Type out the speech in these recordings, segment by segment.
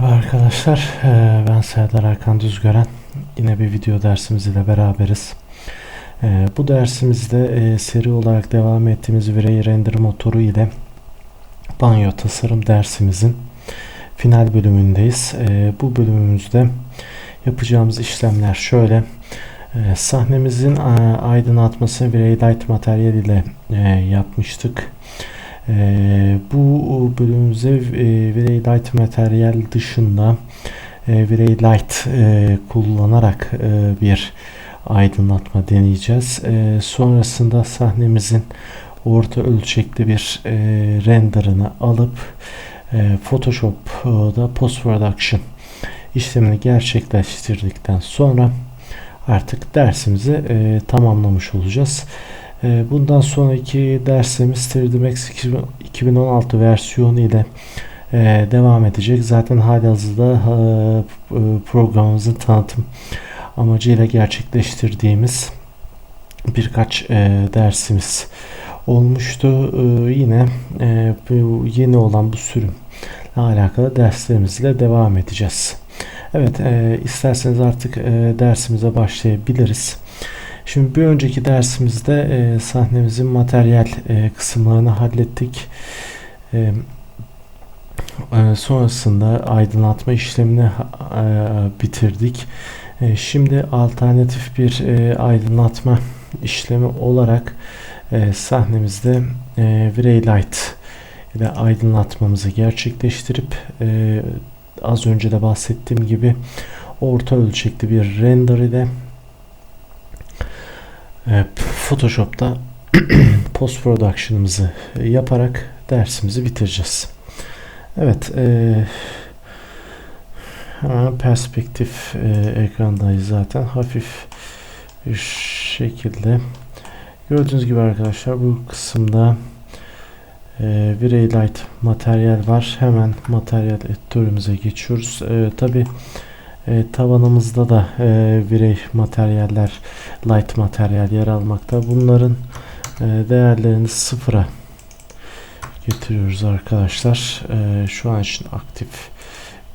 Merhaba arkadaşlar, ben Serdar Hakan Düzgören. Yine bir video dersimizle ile beraberiz. Bu dersimizde seri olarak devam ettiğimiz Virey Render motoru ile banyo tasarım dersimizin final bölümündeyiz. Bu bölümümüzde yapacağımız işlemler şöyle. Sahnemizin aydınlatmasını Virey Light materyal ile yapmıştık. Ee, bu bölümümüze e, Virey Light materyal dışında e, Virey Light e, kullanarak e, bir aydınlatma deneyeceğiz. E, sonrasında sahnemizin orta ölçekli bir e, renderını alıp Photoshop'da post production işlemini gerçekleştirdikten sonra artık dersimizi e, tamamlamış olacağız. E, bundan sonraki dersimiz 3D Max 2016 versiyonu ile e, devam edecek. Zaten halihazırda e, programımızın tanıtım amacıyla gerçekleştirdiğimiz birkaç e, dersimiz olmuştu. E, yine e, yeni olan bu sürümle alakalı derslerimizle devam edeceğiz. Evet, e, isterseniz artık e, dersimize başlayabiliriz. Şimdi bir önceki dersimizde e, sahnemizin materyal e, kısımlarını hallettik. E, e, sonrasında aydınlatma işlemini e, bitirdik. E, şimdi alternatif bir e, aydınlatma işlemi olarak e, sahnemizde e, Virey Light ile aydınlatmamızı gerçekleştirip e, az önce de bahsettiğim gibi orta ölçekli bir render ile Photoshop'ta post production'ımızı yaparak dersimizi bitireceğiz. Evet, e, hemen perspektif e, ekrandayız zaten. Hafif bir şekilde. Gördüğünüz gibi arkadaşlar bu kısımda e, Virey Light materyal var. Hemen materyal editörümüze geçiyoruz. E, Tabi e, tavanımızda da e, Virey materyaller, light materyal yer almakta. Bunların e, değerlerini sıfıra getiriyoruz arkadaşlar. E, şu an için aktif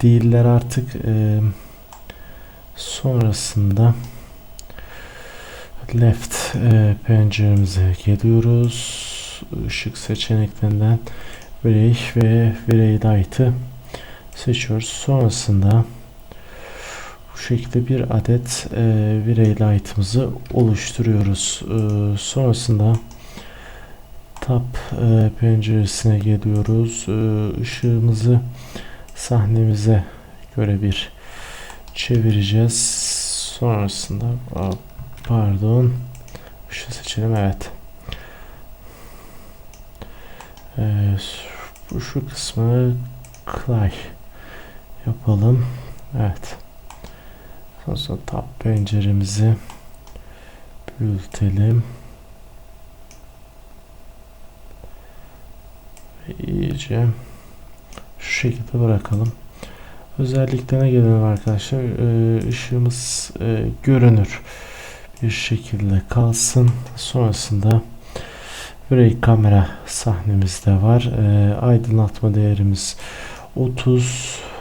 değiller artık. E, sonrasında left e, penceremize geliyoruz. Işık seçeneklerinden Virey ve Virey Light'ı seçiyoruz. Sonrasında bu şekilde bir adet e, Virey Light'ımızı oluşturuyoruz. E, sonrasında tab e, penceresine geliyoruz. E, ışığımızı sahnemize göre bir çevireceğiz. Sonrasında a, pardon ışığı seçelim evet. E, bu şu kısmı clay yapalım. Evet. Sonra tab penceremizi büyütelim. Ve iyice şu şekilde bırakalım. Özelliklerine gelelim arkadaşlar. Ee, ışığımız e, görünür bir şekilde kalsın. Sonrasında Break kamera sahnemizde var. Ee, aydınlatma değerimiz 30 Sa e,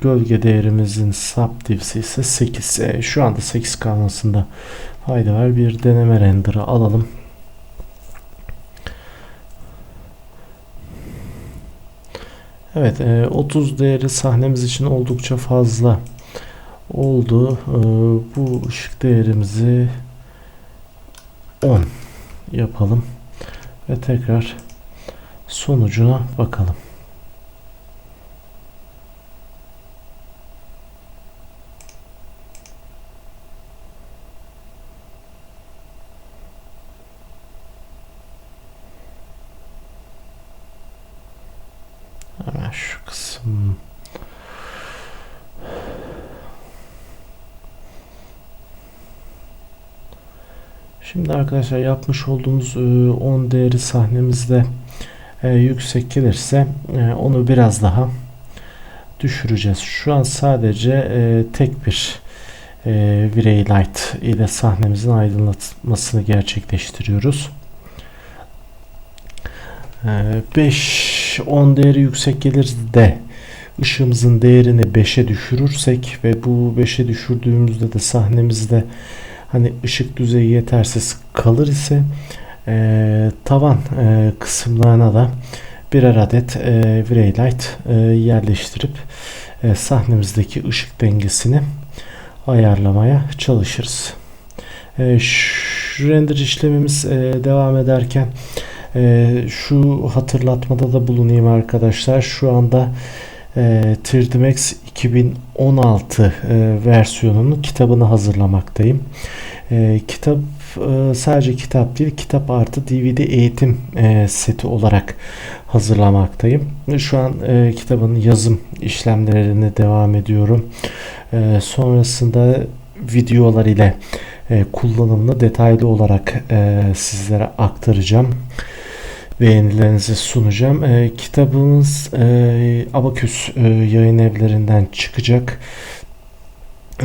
gölge değerimizin subdivsi ise 8. E, şu anda 8 kalmasında fayda var. Bir deneme render'ı alalım. Evet e, 30 değeri sahnemiz için oldukça fazla oldu. E, bu ışık değerimizi 10 yapalım ve tekrar sonucuna bakalım. Hemen şu kısım Şimdi arkadaşlar yapmış olduğumuz 10 değeri sahnemizde yüksek gelirse onu biraz daha düşüreceğiz. Şu an sadece tek bir Virey Light ile sahnemizin aydınlatmasını gerçekleştiriyoruz. 5 10 değeri yüksek gelir de ışığımızın değerini 5'e düşürürsek ve bu 5'e düşürdüğümüzde de sahnemizde hani ışık düzeyi yetersiz kalır ise e, tavan e, kısımlarına da birer adet e, Light e, yerleştirip e, sahnemizdeki ışık dengesini ayarlamaya çalışırız. E, şu render işlemimiz e, devam ederken e, şu hatırlatmada da bulunayım arkadaşlar. Şu anda e, 3D Max 2016 e, versiyonunun kitabını hazırlamaktayım. E, kitap e, sadece kitap değil, kitap artı DVD eğitim e, seti olarak hazırlamaktayım. Şu an e, kitabın yazım işlemlerine devam ediyorum. E, sonrasında videolar ile e, kullanımını detaylı olarak e, sizlere aktaracağım. Beğenilerinizi sunacağım. E, kitabımız e, Abaküs e, yayın evlerinden çıkacak.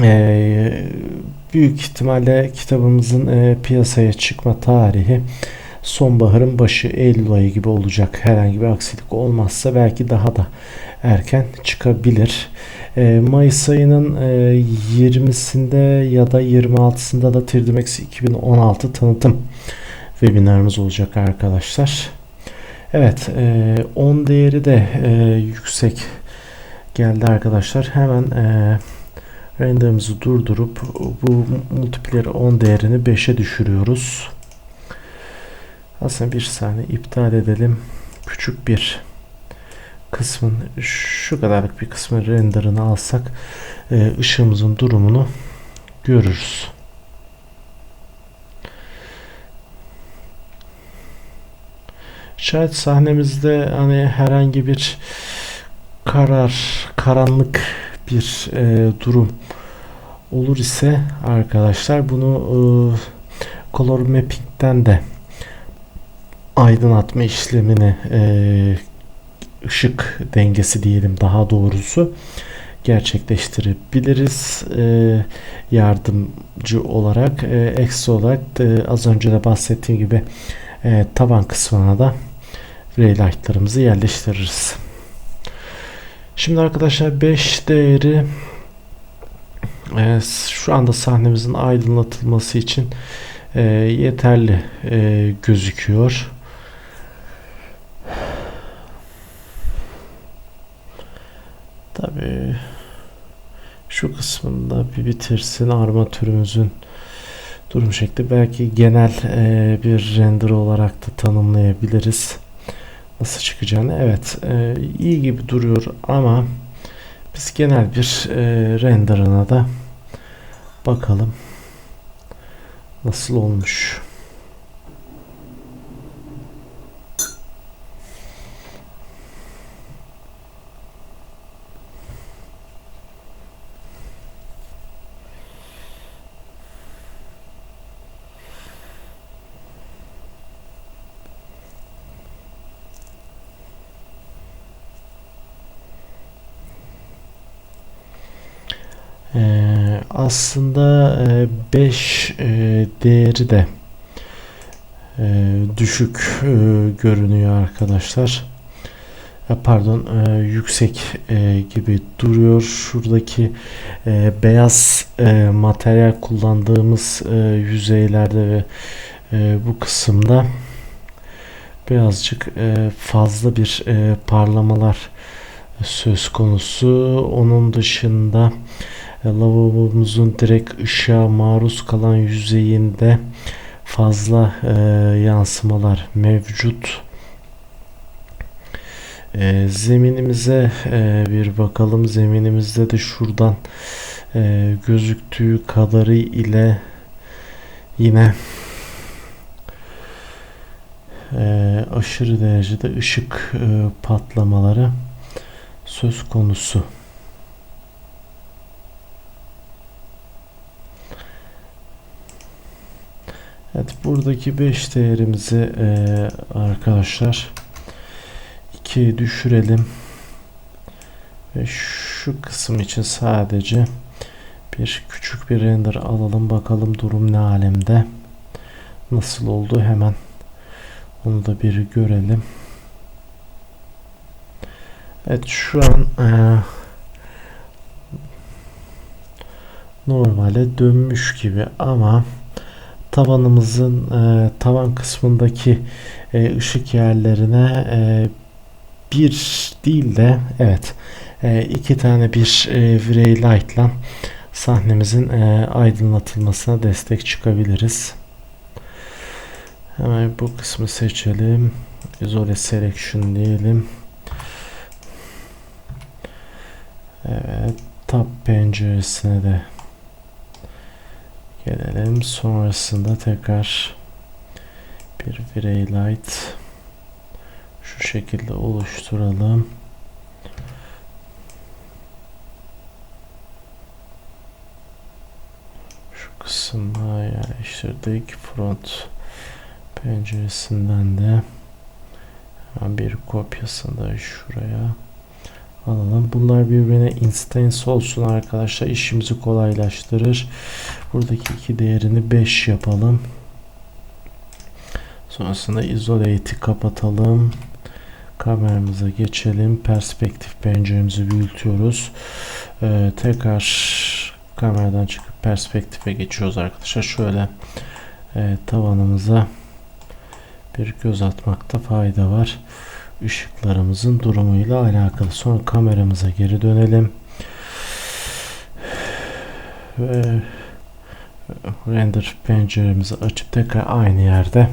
E, büyük ihtimalle kitabımızın e, piyasaya çıkma tarihi sonbaharın başı Eylül ayı gibi olacak. Herhangi bir aksilik olmazsa belki daha da erken çıkabilir. E, Mayıs ayının e, 20'sinde ya da 26'sında da Tridmex 2016 tanıtım webinarımız olacak arkadaşlar. Evet e, 10 değeri de e, yüksek geldi arkadaşlar. Hemen e, renderimizi durdurup bu multiplayer 10 değerini 5'e düşürüyoruz. Aslında bir saniye iptal edelim. Küçük bir kısmın şu kadarlık bir kısmın renderını alsak e, ışığımızın durumunu görürüz. Şayet sahnemizde hani herhangi bir karar, karanlık bir e, durum olur ise arkadaşlar bunu e, color mapping'den de aydınlatma işlemini e, ışık dengesi diyelim daha doğrusu gerçekleştirebiliriz. E, yardımcı olarak e, eksi olarak e, az önce de bahsettiğim gibi e, taban kısmına da Raylight'larımızı yerleştiririz. Şimdi arkadaşlar 5 değeri e, şu anda sahnemizin aydınlatılması için e, yeterli e, gözüküyor. Tabii şu kısmında bir bitirsin armatürümüzün durum şekli. Belki genel e, bir render olarak da tanımlayabiliriz. Nasıl çıkacağını. Evet e, iyi gibi duruyor ama biz genel bir e, renderına da bakalım nasıl olmuş. Aslında 5 e, e, değeri de e, düşük görünüyor arkadaşlar. Pardon yüksek gibi duruyor. Şuradaki beyaz materyal kullandığımız yüzeylerde ve bu kısımda birazcık fazla bir parlamalar söz konusu. Onun dışında lavabomuzun direkt ışığa maruz kalan yüzeyinde fazla e, yansımalar mevcut. E, zeminimize e, bir bakalım. Zeminimizde de şuradan e, gözüktüğü kadarı ile yine e, aşırı derecede ışık e, patlamaları söz konusu. Evet buradaki 5 değerimizi e, arkadaşlar 2'ye düşürelim. Ve şu kısım için sadece bir küçük bir render alalım bakalım durum ne alemde. Nasıl oldu hemen onu da bir görelim. Evet şu an e, normale dönmüş gibi ama tavanımızın e, tavan kısmındaki e, ışık yerlerine e, bir değil de evet e, iki tane bir e, Virey Light'la sahnemizin e, aydınlatılmasına destek çıkabiliriz. Hemen bu kısmı seçelim. Izole Selection diyelim. Evet. Tab penceresine de gelelim. Sonrasında tekrar bir Virey Light şu şekilde oluşturalım. Şu kısma yerleştirdik. Front penceresinden de bir kopyasını da şuraya alalım. Bunlar birbirine instance olsun arkadaşlar. İşimizi kolaylaştırır. Buradaki iki değerini 5 yapalım. Sonrasında isolate'i kapatalım. Kameramıza geçelim. Perspektif penceremizi büyütüyoruz. Ee, tekrar kameradan çıkıp perspektife geçiyoruz arkadaşlar. Şöyle e, tavanımıza bir göz atmakta fayda var. Işıklarımızın durumuyla alakalı. Sonra kameramıza geri dönelim. Ve render penceremizi açıp tekrar aynı yerde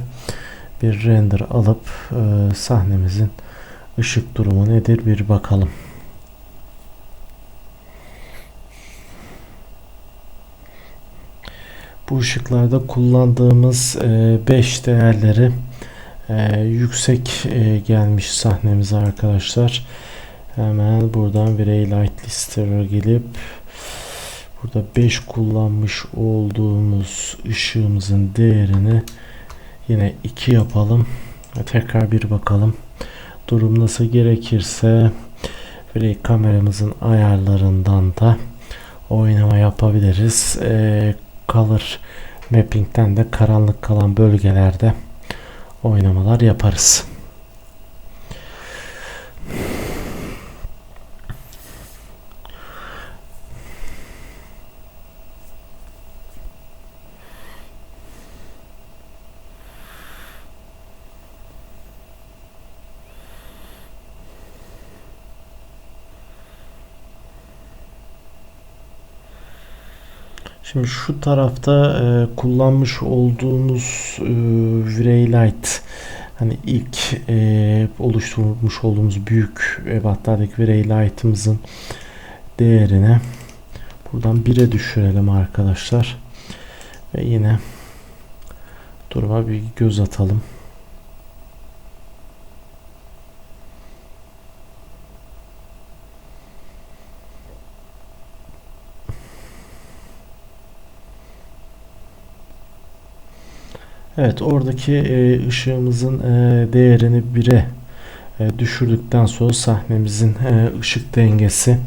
bir render alıp e, sahnemizin ışık durumu nedir bir bakalım. Bu ışıklarda kullandığımız 5 e, değerleri e, yüksek e, gelmiş sahnemize arkadaşlar. Hemen buradan Virey Light Lister'a gelip burada 5 kullanmış olduğumuz ışığımızın değerini yine 2 yapalım. Tekrar bir bakalım. Durum nasıl gerekirse Virey kameramızın ayarlarından da oynama yapabiliriz. E, color mapping'den de karanlık kalan bölgelerde oynamalar yaparız. Şimdi şu tarafta e, kullanmış olduğumuz e, Vireylight hani ilk e, oluşturmuş olduğumuz büyük ebattardaki Vireylight'ımızın değerini buradan 1'e düşürelim arkadaşlar. Ve yine duruma bir göz atalım. Evet oradaki e, ışığımızın e, değerini 1'e e, düşürdükten sonra sahnemizin e, ışık dengesi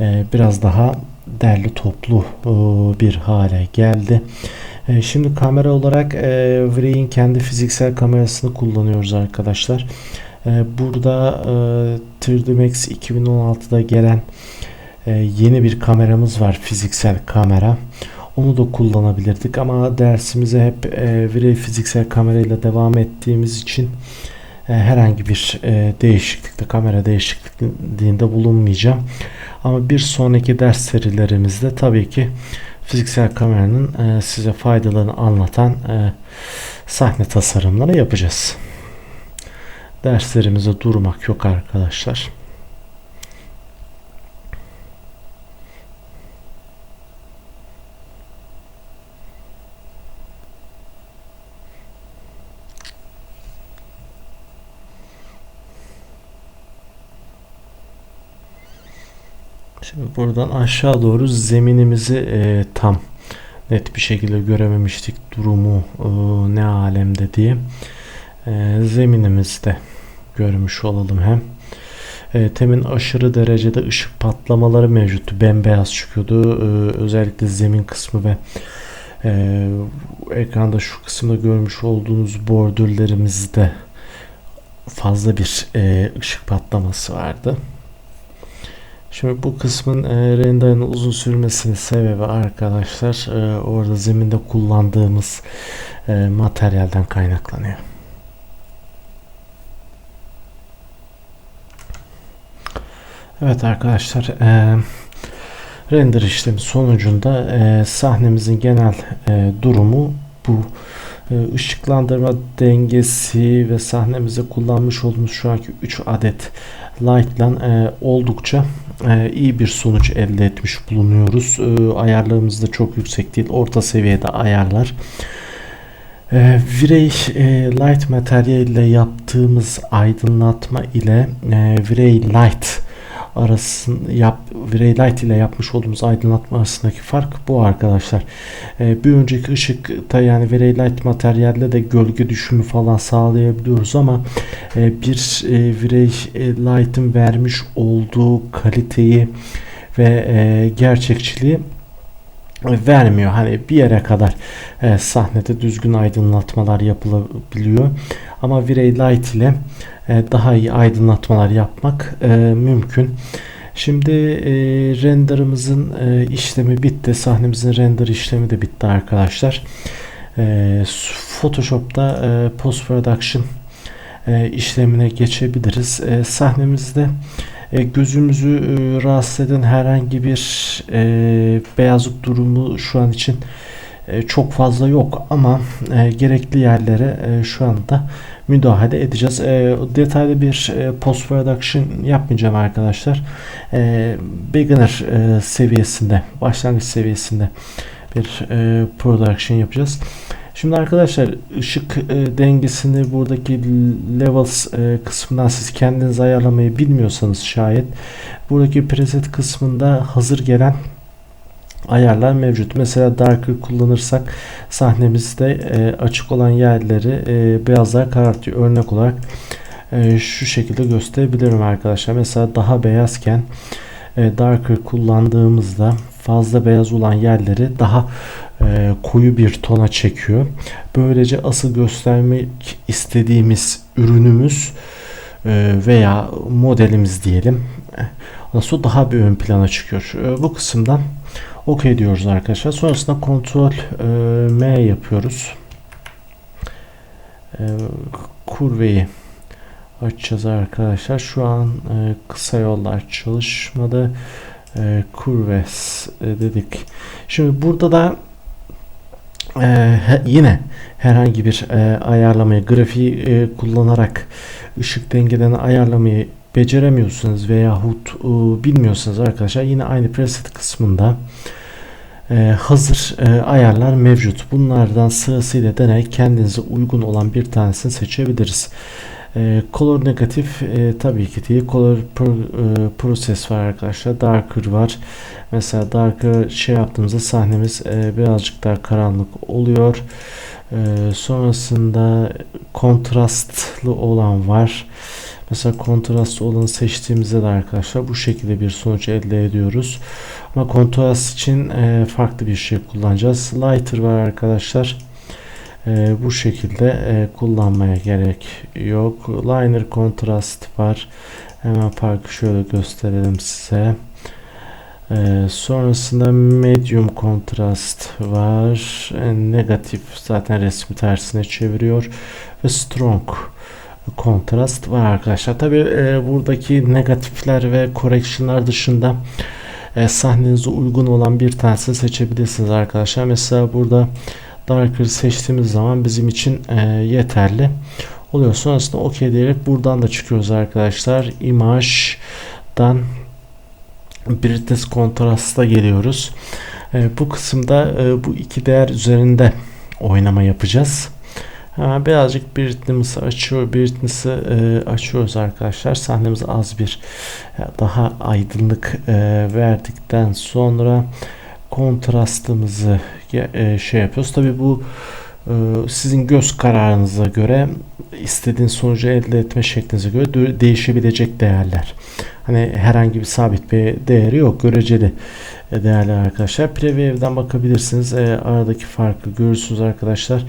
e, biraz daha derli toplu e, bir hale geldi. E, şimdi kamera olarak e, Vray'in kendi fiziksel kamerasını kullanıyoruz arkadaşlar. E, burada e, 3D Max 2016'da gelen e, yeni bir kameramız var fiziksel kamera. Onu da kullanabilirdik ama dersimize hep e, virey fiziksel kamerayla devam ettiğimiz için e, herhangi bir e, değişiklikte kamera değişikliğinde bulunmayacağım. Ama bir sonraki ders serilerimizde tabii ki fiziksel kameranın e, size faydalarını anlatan e, sahne tasarımları yapacağız. Derslerimize durmak yok arkadaşlar. Şimdi buradan aşağı doğru zeminimizi e, tam net bir şekilde görememiştik durumu e, ne alemde diye. E, zeminimizde görmüş olalım hem. E, temin aşırı derecede ışık patlamaları mevcuttu. Bembeyaz çıkıyordu. E, özellikle zemin kısmı ve e, ekranda şu kısımda görmüş olduğunuz bordürlerimizde fazla bir e, ışık patlaması vardı. Şimdi bu kısmın e, renderinin uzun sürmesinin sebebi arkadaşlar e, orada zeminde kullandığımız e, materyalden kaynaklanıyor. Evet arkadaşlar e, render işlemi sonucunda e, sahnemizin genel e, durumu bu. E, ışıklandırma dengesi ve sahnemizde kullanmış olduğumuz şu anki 3 adet light ile oldukça e, iyi bir sonuç elde etmiş bulunuyoruz. E, ayarlarımız da çok yüksek değil. Orta seviyede ayarlar. E, Virey e, Light materyal ile yaptığımız aydınlatma ile e, Virey Light arasın yap Virey Light ile yapmış olduğumuz aydınlatma arasındaki fark bu arkadaşlar. E, bir önceki ışıkta yani Virey Light materyalle de gölge düşümü falan sağlayabiliyoruz ama e, bir e, Virey Light'ın vermiş olduğu kaliteyi ve e, gerçekçiliği vermiyor. Hani bir yere kadar e, sahnede düzgün aydınlatmalar yapılabiliyor. Ama Virey Light ile e, daha iyi aydınlatmalar yapmak e, mümkün. Şimdi e, renderımızın e, işlemi bitti. Sahnemizin render işlemi de bitti arkadaşlar. E, Photoshop'ta e, post production e, işlemine geçebiliriz. E, sahnemizde e, gözümüzü e, rahatsız eden herhangi bir e, beyazlık durumu şu an için e, çok fazla yok ama e, gerekli yerlere e, şu anda müdahale edeceğiz. E, detaylı bir e, post production yapmayacağım arkadaşlar. E, beginner e, seviyesinde, başlangıç seviyesinde bir e, production yapacağız. Şimdi arkadaşlar ışık e, dengesini buradaki levels e, kısmından siz kendiniz ayarlamayı bilmiyorsanız şayet buradaki preset kısmında hazır gelen ayarlar mevcut. Mesela darker kullanırsak sahnemizde e, açık olan yerleri e, beyazlar karartıyor. Örnek olarak e, şu şekilde gösterebilirim arkadaşlar. Mesela daha beyazken e, darker kullandığımızda fazla beyaz olan yerleri daha e, koyu bir tona çekiyor. Böylece asıl göstermek istediğimiz ürünümüz e, veya modelimiz diyelim nasıl daha bir ön plana çıkıyor. E, bu kısımdan OK diyoruz arkadaşlar. Sonrasında kontrol e, M yapıyoruz. E, kurveyi açacağız arkadaşlar. Şu an e, kısa yollar çalışmadı. E, kurves e, dedik. Şimdi burada da ee, yine herhangi bir e, ayarlamayı grafiği e, kullanarak ışık dengelerini ayarlamayı beceremiyorsunuz veyahut e, bilmiyorsunuz arkadaşlar yine aynı preset kısmında e, hazır e, ayarlar mevcut. Bunlardan sırasıyla deney kendinize uygun olan bir tanesini seçebiliriz. E, color negatif e, tabii ki değil. Color pro, e, process var arkadaşlar. Darker var. Mesela darker şey yaptığımızda sahnemiz e, birazcık daha karanlık oluyor. E, sonrasında kontrastlı olan var. Mesela kontrastlı olanı seçtiğimizde de arkadaşlar bu şekilde bir sonuç elde ediyoruz. Ama kontrast için e, farklı bir şey kullanacağız. Lighter var arkadaşlar e, bu şekilde e, kullanmaya gerek yok. Liner kontrast var. Hemen farkı şöyle gösterelim size. E, sonrasında medium kontrast var. E, negatif zaten resmi tersine çeviriyor. Ve strong kontrast var arkadaşlar. Tabi e, buradaki negatifler ve correction'lar dışında e, sahnenize uygun olan bir tanesini seçebilirsiniz arkadaşlar. Mesela burada Darker seçtiğimiz zaman bizim için e, yeterli oluyor. Sonrasında OK diyerek buradan da çıkıyoruz arkadaşlar. Imajdan Brightness kontrasta geliyoruz. E, bu kısımda e, bu iki değer üzerinde oynama yapacağız. Hemen birazcık Brightness'ı açıyor, Brightness'ı e, açıyoruz arkadaşlar. Sahnemize az bir daha aydınlık e, verdikten sonra kontrastımızı e, şey yapıyoruz. Tabi bu e, sizin göz kararınıza göre istediğiniz sonucu elde etme şeklinize göre değişebilecek değerler. Hani herhangi bir sabit bir değeri yok. Göreceli değerler arkadaşlar. Preview'den bakabilirsiniz. E, aradaki farkı görürsünüz arkadaşlar.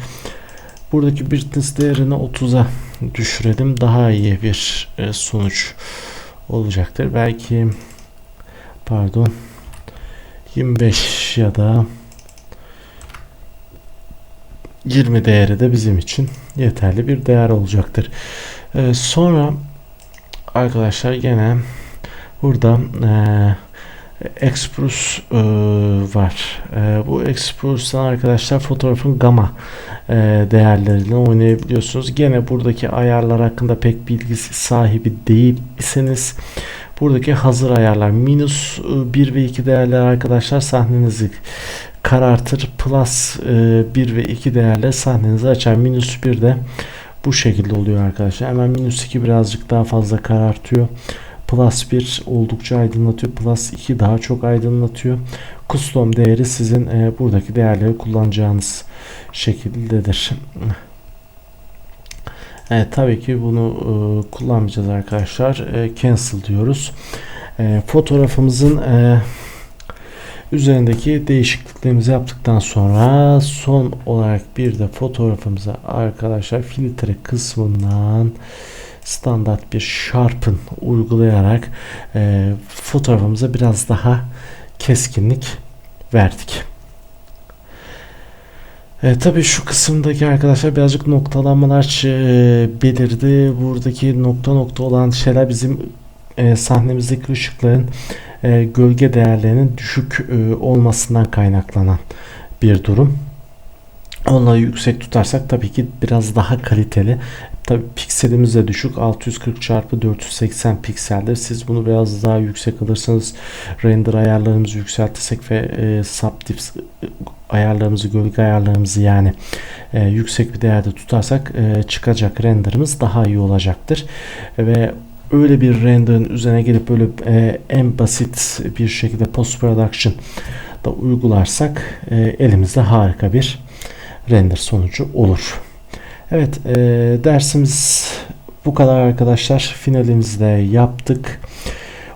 Buradaki brightness değerini 30'a düşürelim. Daha iyi bir sonuç olacaktır. Belki pardon 25 ya da 20 değeri de bizim için yeterli bir değer olacaktır. Ee, sonra arkadaşlar gene burada eee Express eee, var. Eee, bu Express'tan arkadaşlar fotoğrafın gamma eee, değerlerini oynayabiliyorsunuz. Gene buradaki ayarlar hakkında pek bilgisi sahibi değilseniz buradaki hazır ayarlar minus 1 ve 2 değerler arkadaşlar sahnenizi karartır. Plus 1 ve 2 değerler sahnenizi açar. Minus 1 de bu şekilde oluyor arkadaşlar. Hemen minus 2 birazcık daha fazla karartıyor. Plus 1 oldukça aydınlatıyor. Plus 2 daha çok aydınlatıyor. Custom değeri sizin e, buradaki değerleri kullanacağınız şekildedir. Evet, tabii ki bunu e, kullanmayacağız arkadaşlar. E, cancel diyoruz. E, fotoğrafımızın e, üzerindeki değişikliklerimizi yaptıktan sonra son olarak bir de fotoğrafımıza arkadaşlar filtre kısmından standart bir sharpen uygulayarak e, fotoğrafımıza biraz daha keskinlik verdik. E, tabii şu kısımdaki arkadaşlar birazcık noktalanmalar e, belirdi. Buradaki nokta nokta olan şeyler bizim e, sahnemizdeki ışıkların e, gölge değerlerinin düşük e, olmasından kaynaklanan bir durum. Onları yüksek tutarsak tabii ki biraz daha kaliteli. Tabii pikselimiz de düşük. 640 çarpı 480 pikseldir. Siz bunu biraz daha yüksek alırsanız render ayarlarımızı yükseltirsek ve e, subdiff ayarlarımızı, gölge ayarlarımızı yani e, yüksek bir değerde tutarsak e, çıkacak renderimiz daha iyi olacaktır. Ve öyle bir render'ın üzerine gelip böyle e, en basit bir şekilde post production da uygularsak e, elimizde harika bir render sonucu olur. Evet e, dersimiz bu kadar arkadaşlar. Finalimizi de yaptık.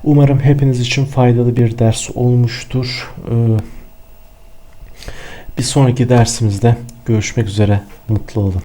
Umarım hepiniz için faydalı bir ders olmuştur. E, bir sonraki dersimizde görüşmek üzere. Mutlu olun.